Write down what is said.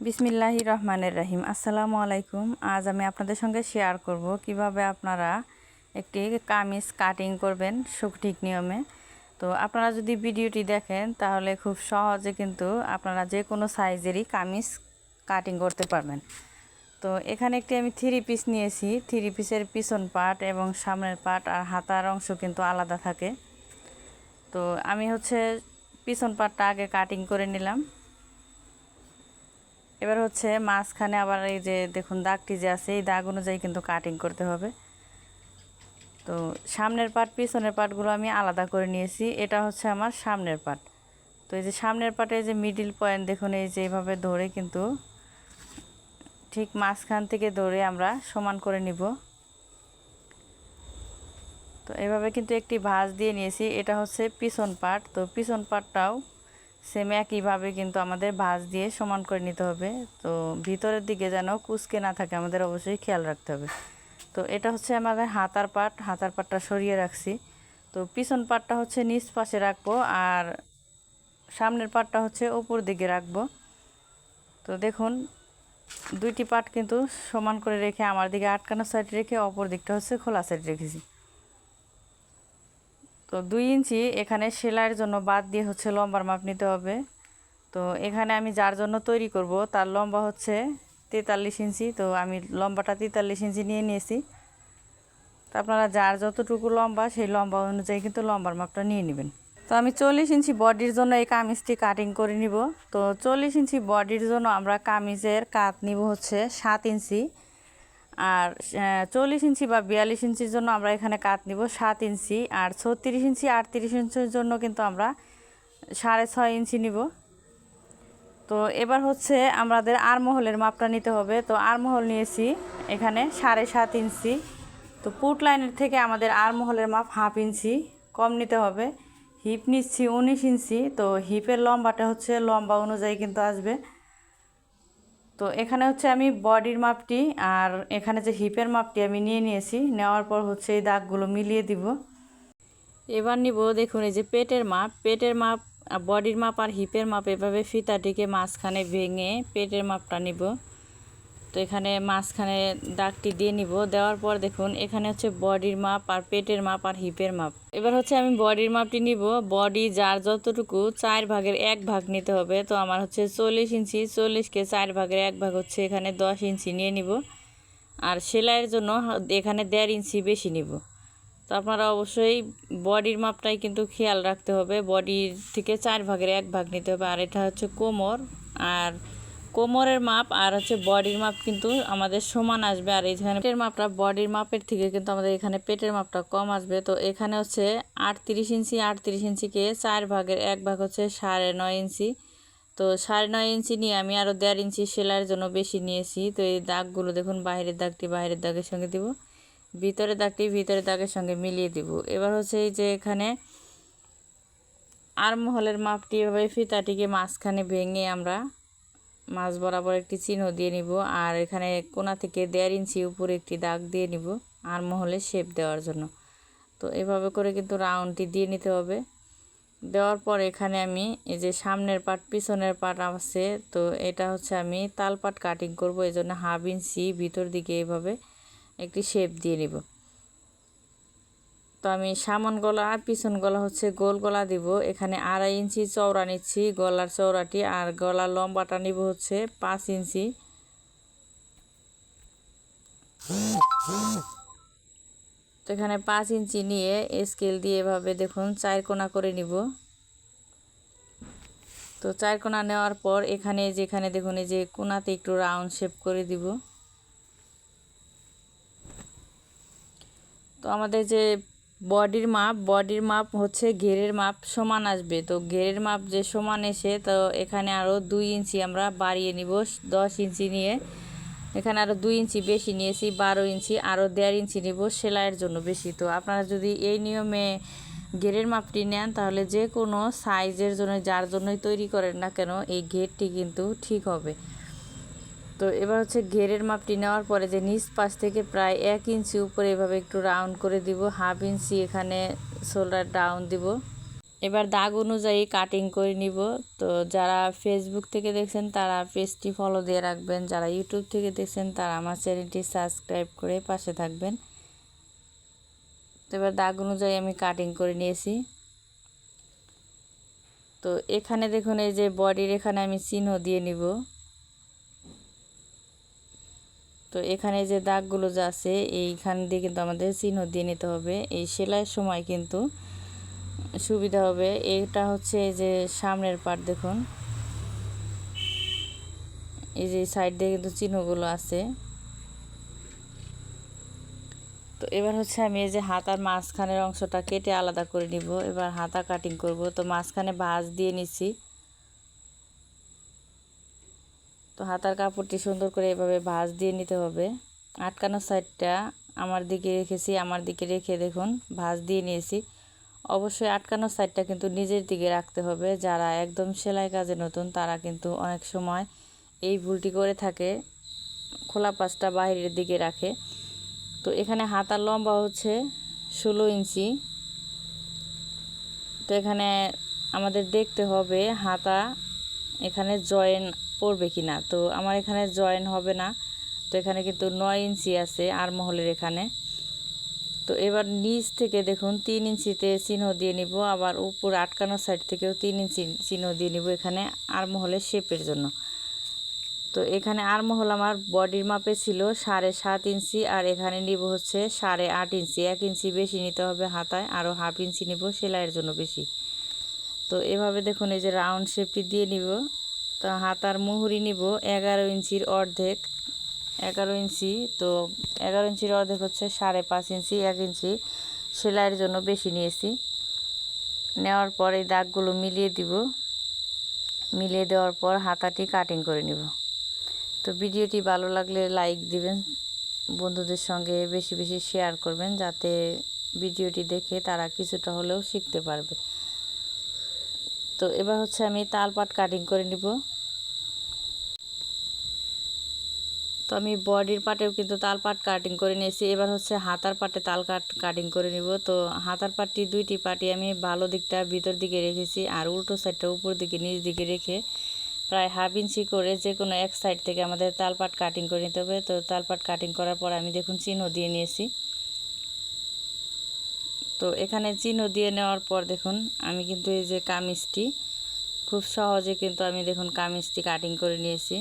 বিসমিল্লাহি রহমানের রহিম। আসসালামু আলাইকুম। আজ আমি আপনাদের সঙ্গে শেয়ার করব কীভাবে আপনারা একটি কামিজ কাটিং করবেন সঠিক নিয়মে। তো আপনারা যদি ভিডিওটি দেখেন, তাহলে খুব সহজে কিন্তু আপনারা যে কোনো সাইজেরই কামিজ কাটিং করতে পারবেন। তো এখানে একটি আমি থ্রি পিস নিয়েছি। থ্রি পিসের পিছন পার্ট এবং সামনের পার্ট আর হাতার অংশ কিন্তু আলাদা থাকে। তো আমি হচ্ছে পিছন পার্টটা আগে কাটিং করে নিলাম। এবার হচ্ছে মাঝখানে আবার এই যে দেখুন দাগটি যে আছে, এই দাগ অনুযায়ী কিন্তু কাটিং করতে হবে। তো সামনের পার্ট পিছনের পার্টগুলো আমি আলাদা করে নিয়েছি। এটা হচ্ছে আমার সামনের পার্ট তো এই যে সামনের পার্টে যে মিডিল পয়েন্ট দেখুন এই যে এইভাবে ধরে কিন্তু ঠিক মাঝখান থেকে ধরে আমরা সমান করে নিব। তো এভাবে কিন্তু একটি ভাঁজ দিয়ে নিয়েছি। এটা হচ্ছে পিছন পার্ট তো পিছন পার্টটাও সেম একইভাবে কিন্তু আমাদের ভাঁজ দিয়ে সমান করে নিতে হবে। তো ভিতরের দিকে যেন কুচকে না থাকে, আমাদের অবশ্যই খেয়াল রাখতে হবে। তো এটা হচ্ছে আমাদের হাতার পাট, হাতার পাটটা সরিয়ে রাখছি। তো পিছন পাটটা হচ্ছে নিচ পাশে রাখব আর সামনের পাটটা হচ্ছে ওপর দিকে রাখব। তো দেখুন, দুইটি পাট কিন্তু সমান করে রেখে আমার দিকে আটকানো সাইড রেখে অপর দিকটা হচ্ছে খোলা সাইড রেখেছি। তো দুই ইঞ্চি এখানে সেলাইয়ের জন্য বাদ দিয়ে হচ্ছে লম্বার মাপ নিতে হবে। তো এখানে আমি যার জন্য তৈরি করব, তার লম্বা হচ্ছে তেতাল্লিশ ইঞ্চি। তো আমি লম্বাটা তেতাল্লিশ ইঞ্চি নিয়ে নিয়েছি। তো আপনারা যার যতটুকু লম্বা, সেই লম্বা অনুযায়ী কিন্তু লম্বার মাপটা নিয়ে নেবেন। তো আমি চল্লিশ ইঞ্চি বডির জন্য এই কামিজটি কাটিং করে নিব। তো চল্লিশ ইঞ্চি বডির জন্য আমরা কামিজের কাত নিব হচ্ছে সাত ইঞ্চি। আর চল্লিশ ইঞ্চি বা বিয়াল্লিশ ইঞ্চির জন্য আমরা এখানে কাত নিব সাত ইঞ্চি, আর ছত্রিশ ইঞ্চি, আটত্রিশ ইঞ্চির জন্য কিন্তু আমরা সাড়ে ছয় ইঞ্চি নিব। তো এবার হচ্ছে আমাদের আরমহলের মাপটা নিতে হবে। তো আরমহল নিয়েছি এখানে সাড়ে সাত ইঞ্চি। তো পুট লাইনের থেকে আমাদের আরমহলের মাপ হাফ ইঞ্চি কম নিতে হবে। হিপ নিচ্ছি উনিশ ইঞ্চি, তো হিপের লম্বাটা হচ্ছে লম্বা অনুযায়ী কিন্তু আসবে। তো এখানে হচ্ছে আমি বডির মাপটি আর এখানে যে হিপের মাপটি আমি নিয়ে নিয়েছি, নেওয়ার পর হচ্ছে এই দাগগুলো মিলিয়ে দিব। এবার নিব দেখুন এই যে পেটের মাপ। পেটের মাপ, বডির মাপ আর হিপের মাপ এভাবে ফিতাটিকে মাঝখানে ভেঙে পেটের মাপটা নিব। তো এখানে মাঝখানে দাগটি দিয়ে নিব। দেওয়ার পর দেখুন, এখানে হচ্ছে বডির মাপ আর পেটের মাপ আর হিপের মাপ। এবার হচ্ছে আমি বডির মাপটি নিব। বডি যার যতটুকু, চার ভাগের এক ভাগ নিতে হবে। তো আমার হচ্ছে চল্লিশ ইঞ্চি চল্লিশকে চার ভাগের এক ভাগ হচ্ছে এখানে দশ ইঞ্চি নিয়ে নিব। আর সেলাইয়ের জন্য এখানে দেড় ইঞ্চি বেশি নিব। তো আপনারা অবশ্যই বডির মাপটাই কিন্তু খেয়াল রাখতে হবে। বডির থেকে চার ভাগের এক ভাগ নিতে হবে। আর এটা হচ্ছে কোমর। আর কোমরের মাপ আর হচ্ছে বডির মাপ কিন্তু আমাদের সমান আসবে। আর এখানে পেটের মাপটা বডির মাপের থেকে কিন্তু আমাদের এখানে পেটের মাপটা কম আসবে। তো এখানে হচ্ছে আটত্রিশ ইঞ্চি, আটত্রিশ ইঞ্চিকে চার ভাগের এক ভাগ হচ্ছে সাড়ে নয় ইঞ্চি। তো সাড়ে নয় ইঞ্চি নিয়ে আমি আরও দেড় ইঞ্চি সেলাইয়ের জন্য বেশি নিয়েছি। তো এই দাগগুলো দেখুন, বাইরের দাগটি বাইরের দাগের সঙ্গে দিব, ভিতরের দাগটি ভিতরের দাগের সঙ্গে মিলিয়ে দিব। এবার হচ্ছে এই যে এখানে আরমহলের মাপটি এভাবে ফিতাটিকে মাঝখানে ভেঙে আমরা মাছ বরাবর একটি চিহ্ন দিয়ে নিব, আর এখানে কোনা থেকে দেড় ইঞ্চি উপরে একটি দাগ দিয়ে নিব আর মহলে শেপ দেওয়ার জন্য। তো এভাবে করে কিন্তু রাউন্ডটি দিয়ে নিতে হবে। দেওয়ার পর এখানে আমি এই যে সামনের পাট, পিছনের পাট আছে, তো এটা হচ্ছে আমি তালপাট কাটিং করব এই জন্য হাফ ইঞ্চি ভিতর দিকে এইভাবে একটি শেপ দিয়ে নিব। তো আমি সামন গলা পিছন গলা হচ্ছে গোল গলা দিব। এখানে আড়াই ইঞ্চি চওড়া নিচ্ছি, গলার চওড়াটি, আর গলার লম্বাটা নিব হচ্ছে পাঁচ ইঞ্চি। তো এখানে পাঁচ ইঞ্চি নিয়ে স্কেল দিয়ে এভাবে দেখুন চার কোনা করে নিব। তো চার কোনা নেওয়ার পর এখানে যেখানে দেখুন এই যে কোনাতে একটু রাউন্ড শেপ করে দিব। তো আমাদের যে বডির মাপ বডির মাপ হচ্ছে ঘেরের মাপ সমান আসবে। তো ঘেরের মাপ যে সমান এসে, তো এখানে আরও দুই ইঞ্চি আমরা বাড়িয়ে নিব, দশ ইঞ্চি নিয়ে। এখানে আরও দুই ইঞ্চি বেশি নিয়েছি, বারো ইঞ্চি আরও দেড় ইঞ্চি নিব সেলাইয়ের জন্য বেশি। তো আপনারা যদি এই নিয়মে ঘেরের মাপটি নেন, তাহলে যে কোনো সাইজের জন্য, যার জন্যই তৈরি করেন না কেন, এই ঘেরটি কিন্তু ঠিক হবে। তো এবার হচ্ছে ঘেরের মাপটি নেওয়ার পরে যে নিচ পাশ থেকে প্রায় এক ইঞ্চি উপরে এভাবে একটু রাউন্ড করে দিব, হাফ ইঞ্চি এখানে শোল্ডার ডাউন দিব। এবার দাগ অনুযায়ী কাটিং করে নিব। তো যারা ফেসবুক থেকে দেখছেন, তারা পেজটি ফলো দিয়ে রাখবেন। যারা ইউটিউব থেকে দেখছেন, তারা আমার চ্যানেলটি সাবস্ক্রাইব করে পাশে থাকবেন। তো এবার দাগ অনুযায়ী আমি কাটিং করে নিয়েছি। তো এখানে দেখুন, এই যে বডির এখানে আমি চিহ্ন দিয়ে নিব। তো এখানে যে দাগগুলো যা আছে, এইখান দিয়ে কিন্তু আমাদের চিহ্ন দিয়ে নিতে হবে। এই সেলাইয়ের সময় কিন্তু সুবিধা হবে। এটা হচ্ছে এই যে সামনের পার্ট দেখুন। এই যে সাইড দিয়ে কিন্তু চিহ্নগুলো আছে। তো এবার হচ্ছে আমি এই যে হাতার মাঝখানের অংশটা কেটে আলাদা করে নিব। এবার হাতা কাটিং করব। তো মাঝখানে ভাঁজ দিয়ে নিচ্ছি। তো হাতার কাপড়টি সুন্দর করে এভাবে ভাঁজ দিয়ে নিতে হবে। আটকানো সাইডটা আমার দিকে রেখেছি, আমার দিকে রেখে দেখুন, ভাঁজ দিয়ে নিয়েছি। অবশ্যই আটকানো সাইডটা কিন্তু নিজের দিকে রাখতে হবে। যারা একদম সেলাই কাজে নতুন, তারা কিন্তু অনেক সময় এই ভুলটি করে থাকে, খোলা পাশটা বাইরের দিকে রাখে। তো এখানে হাতার লম্বা হচ্ছে ষোলো ইঞ্চি। তো এখানে আমাদের দেখতে হবে হাতা এখানে জয়েন পড়বে কি না? তো আমার এখানে জয়েন হবে না। তো এখানে কিন্তু নয় ইঞ্চি আছে আর মহলের এখানে। তো এবার নিচ থেকে দেখুন, তিন ইঞ্চিতে চিহ্ন দিয়ে নিব। আবার উপর আটকানো সাইড থেকেও তিন ইঞ্চি চিহ্ন দিয়ে নিব এখানে আর মহলের শেপের জন্য। তো এখানে আর মহল আমার বডির মাপে ছিল সাড়ে সাত ইঞ্চি আর এখানে নিব হচ্ছে সাড়ে আট ইঞ্চি। এক ইঞ্চি বেশি নিতে হবে হাতায় আরও হাফ ইঞ্চি নিব সেলাইয়ের জন্য বেশি। তো এভাবে দেখুন, এই যে রাউন্ড শেপটি দিয়ে নিব। তো হাতার মুহুরি নিব এগারো ইঞ্চির অর্ধেক, এগারো ইঞ্চি, তো এগারো ইঞ্চির অর্ধেক হচ্ছে সাড়ে পাঁচ ইঞ্চি, এক ইঞ্চি সেলাইয়ের জন্য বেশি নিয়েছি। নেওয়ার পর এই দাগগুলো মিলিয়ে দিব। মিলিয়ে দেওয়ার পর হাতাটি কাটিং করে নিব। তো ভিডিওটি ভালো লাগলে লাইক দিবেন, বন্ধুদের সঙ্গে বেশি বেশি শেয়ার করবেন যাতে ভিডিওটি দেখে তারা কিছুটা হলেও শিখতে পারবে। তো এবার হচ্ছে আমি তালপাট কাটিং করে নিব। তো আমি বডির পাটেও কিন্তু তাল পাট কাটিং করে নিয়েছি। এবার হচ্ছে হাতার পাটে তাল কাট কাটিং করে নিব। তো হাতার পাটটি দুইটি পাটি আমি ভালো দিকটা ভিতর দিকে রেখেছি আর উল্টো সাইডটা উপর দিকে, নিচ দিকে রেখে প্রায় হাফ ইঞ্চি করে যে কোনো এক সাইড থেকে আমাদের তালপাট কাটিং করে নিতে হবে। তো তালপাট কাটিং করার পর আমি দেখুন চিহ্ন দিয়ে নিয়েছি। তো এখানে চিহ্ন দিয়ে নেওয়ার পর দেখুন, আমি কিন্তু এই যে কামিজটি, খুব সহজে কিন্তু আমি দেখুন কামিজটি কাটিং করে নিয়েছি।